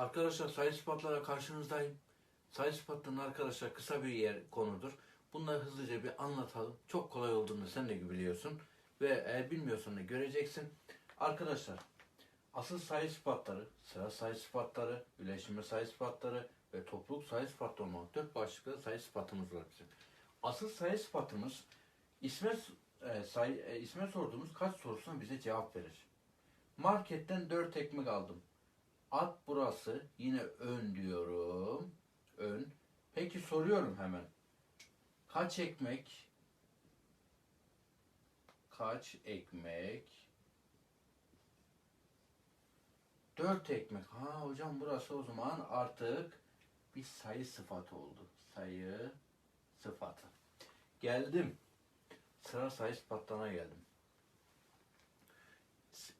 Arkadaşlar sayı sıfatlara karşınızdayım. Sayı sıfatların arkadaşlar kısa bir yer konudur. Bunları hızlıca bir anlatalım. Çok kolay olduğunu sen de biliyorsun. Ve eğer bilmiyorsan da göreceksin. Arkadaşlar asıl sayı sıfatları, sıra sayı sıfatları, birleştirme sayı sıfatları ve topluluk sayı sıfatları olmak dört başlıklı sayı sıfatımız var bizim. Asıl sayı sıfatımız isme, e, sayı, e, isme sorduğumuz kaç sorusuna bize cevap verir. Marketten dört ekmek aldım. At burası. Yine ön diyorum. Ön. Peki soruyorum hemen. Kaç ekmek? Kaç ekmek? Dört ekmek. Ha hocam burası o zaman artık bir sayı sıfatı oldu. Sayı sıfatı. Geldim. Sıra sayı sıfatlarına geldim.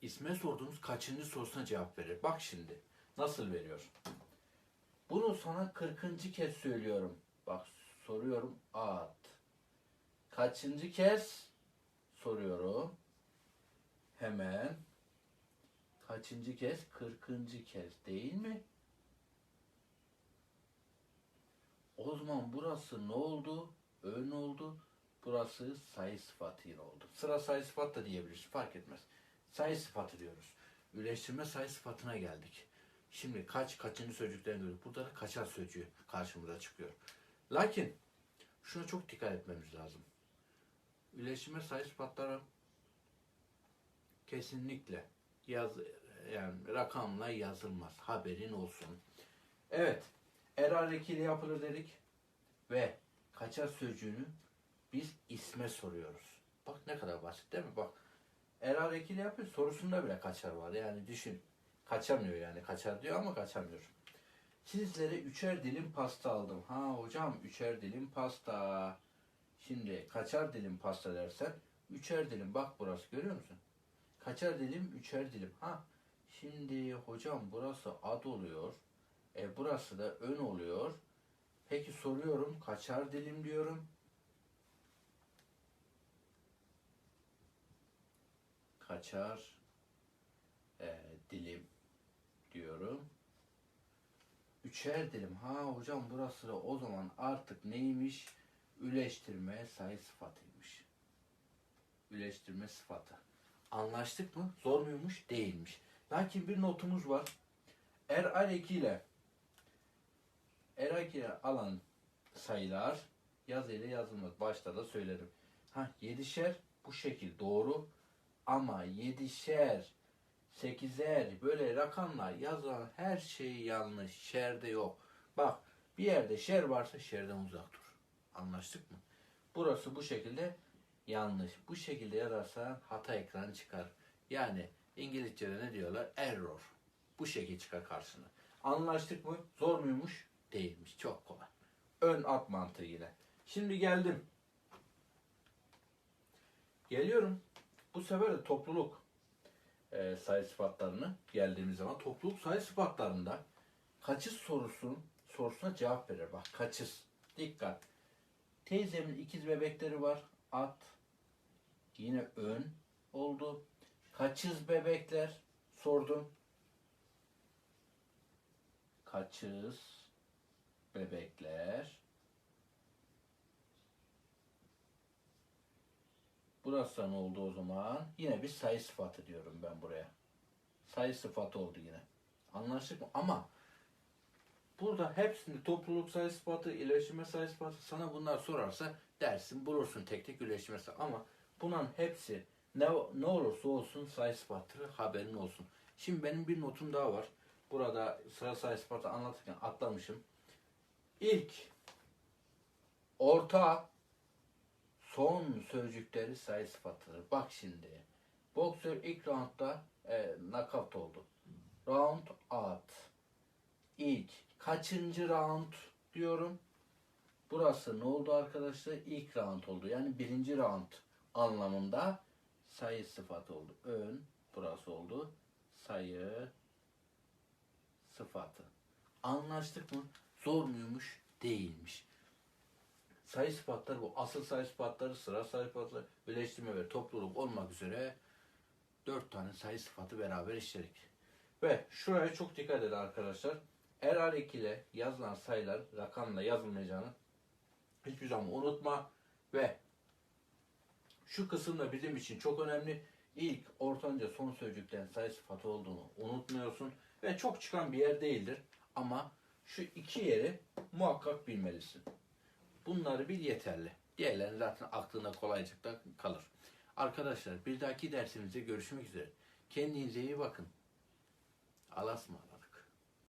İsme sorduğumuz kaçıncı sorusuna cevap verir. Bak şimdi nasıl veriyor. Bunu sana 40. kez söylüyorum. Bak soruyorum at. Kaçıncı kez soruyorum. Hemen kaçıncı kez? 40. kez değil mi? O zaman burası ne oldu? Ön oldu. Burası sayı sıfatıyla oldu. Sıra sayı sıfat da diyebilirsin. Fark etmez. Sayı sıfatı diyoruz. Üleştirme sayı sıfatına geldik. Şimdi kaç kaçıncı sözcüklerini görüyoruz. Burada da kaçar sözcüğü karşımıza çıkıyor. Lakin şuna çok dikkat etmemiz lazım. Üleştirme sayı sıfatları kesinlikle yaz yani rakamla yazılmaz. Haberin olsun. Evet. Erar ekiyle yapılır dedik ve kaçar sözcüğünü biz isme soruyoruz. Bak ne kadar basit değil mi? Bak Erar ekiyle yapıyor. Sorusunda bile kaçar var. Yani düşün. Kaçamıyor yani. Kaçar diyor ama kaçamıyor. Sizlere üçer dilim pasta aldım. Ha hocam üçer dilim pasta. Şimdi kaçar dilim pasta dersen üçer dilim. Bak burası görüyor musun? Kaçar dilim üçer dilim. Ha şimdi hocam burası ad oluyor. E burası da ön oluyor. Peki soruyorum kaçar dilim diyorum. Kaçar e, dilim diyorum. Üçer dilim. Ha hocam burası da o zaman artık neymiş? Üleştirme sayı sıfatıymış. Üleştirme sıfatı. Anlaştık mı? Zor muymuş? Değilmiş. Lakin bir notumuz var. Er al ile er ile alan sayılar yaz ile yazılmaz. Başta da söylerim. Ha yedişer bu şekil doğru. Ama yedişer, sekizer böyle rakamlar yazılan her şey yanlış. Şerde yok. Bak bir yerde şer varsa şerden uzak dur. Anlaştık mı? Burası bu şekilde yanlış. Bu şekilde yazarsan hata ekranı çıkar. Yani İngilizce'de ne diyorlar? Error. Bu şekil çıkar karşına. Anlaştık mı? Zor muymuş? Değilmiş. Çok kolay. Ön at mantığı yine. Şimdi geldim. Geliyorum. Bu sefer de topluluk e, sayı sıfatlarını geldiğimiz zaman topluluk sayı sıfatlarında kaçız sorusun sorusuna cevap verir. Bak kaçız. Dikkat. Teyzemin ikiz bebekleri var. At. Yine ön oldu. Kaçız bebekler sordum. Kaçız bebekler Burası ne oldu o zaman? Yine bir sayı sıfatı diyorum ben buraya. Sayı sıfatı oldu yine. Anlaştık mı? Ama burada hepsinde topluluk sayı sıfatı, iletişime sayı sıfatı sana bunlar sorarsa dersin bulursun tek tek sayı. Ama bunların hepsi ne, ne olursa olsun sayı sıfatı haberin olsun. Şimdi benim bir notum daha var. Burada sıra sayı sıfatı anlatırken atlamışım. İlk orta son sözcükleri sayı sıfatıdır. Bak şimdi. Boksör ilk roundda e, knockout oldu. Round out. İlk. Kaçıncı round diyorum. Burası ne oldu arkadaşlar? İlk round oldu. Yani birinci round anlamında sayı sıfatı oldu. Ön. Burası oldu. Sayı sıfatı. Anlaştık mı? Zor muymuş? Değilmiş sayı sıfatları bu. Asıl sayı sıfatları, sıra sayı sıfatları, birleştirme ve topluluk olmak üzere dört tane sayı sıfatı beraber işledik. Ve şuraya çok dikkat edin arkadaşlar. Eğer 2 ile yazılan sayılar rakamla yazılmayacağını hiçbir zaman unutma ve şu kısım da bizim için çok önemli. İlk, ortanca, son sözcükten sayı sıfatı olduğunu unutmuyorsun ve çok çıkan bir yer değildir. Ama şu iki yeri muhakkak bilmelisin. Bunları bil yeterli. Diğerleri zaten aklında kolaycıkla kalır. Arkadaşlar bir dahaki dersimizde görüşmek üzere. Kendinize iyi bakın. Alasma.